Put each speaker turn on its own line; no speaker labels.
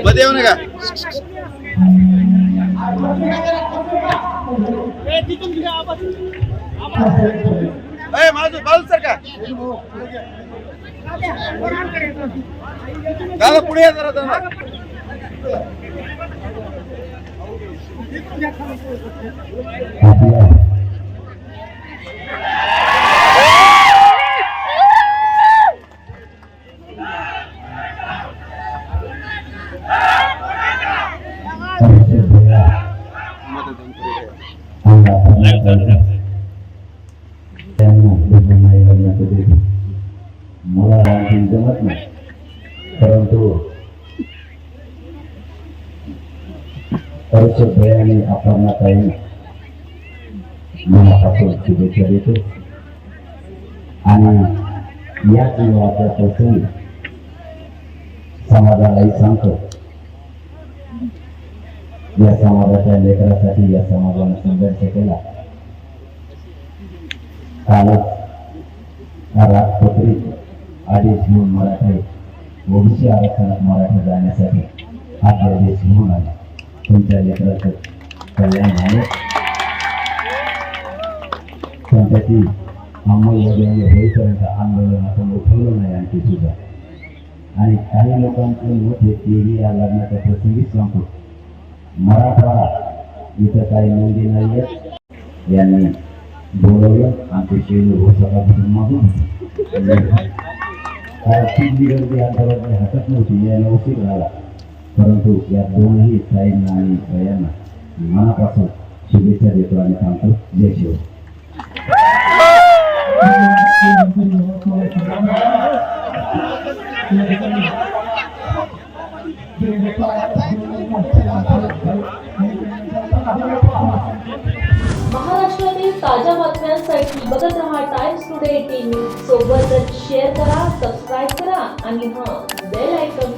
बोलतोयमध्ये येऊ नका. माझं बाजू सर का? दादा पुढे या जरा दादा.
त्यांना लग्न नाही लग्नाचं देतो मला जमत नाही परंतु हर्षद भयाने अपर्णा ताई मनापासून शुभेच्छा देतो आणि या विवाहाच्या प्रसंगी समाजालाही सांगतो. या समाजाच्या लेकरासाठी या समाजाने संघर्ष केला. कालच राजपत्री आदेश घेऊन मराठे ओबीसी आरक्षणात मराठा जाण्यासाठी हा आदेश घेऊन आला. तुमच्या लेकराचं कल्याण झाले. पण त्याची अंमलबजावणी होईपर्यंत आंदोलन आपण उठवलं नाही आणखी सुद्धा. आणि काही लोकांचे मोठे टी व्ही या लग्नाच्या प्रसंगीच सांगतो. मराठवाडा इथं काही नोंदी नाही आहेत यांनी बोलवलं आमचे शेलू हो सकाळपासून मागून ती गर्दी अंतरावर हटत नव्हती यायला उशीर झाला परंतु या दोनही ताईंना आणि भयांना मनापासून शुभेच्छा देतो आणि सांगतो जय शिव
महाराष्ट्रातील बातम्यांसाठी बघत राहा टाइम्स टुडे टीव्ही सोबतच शेअर करा सबस्क्राईब करा आणि हा बेल आयकॉन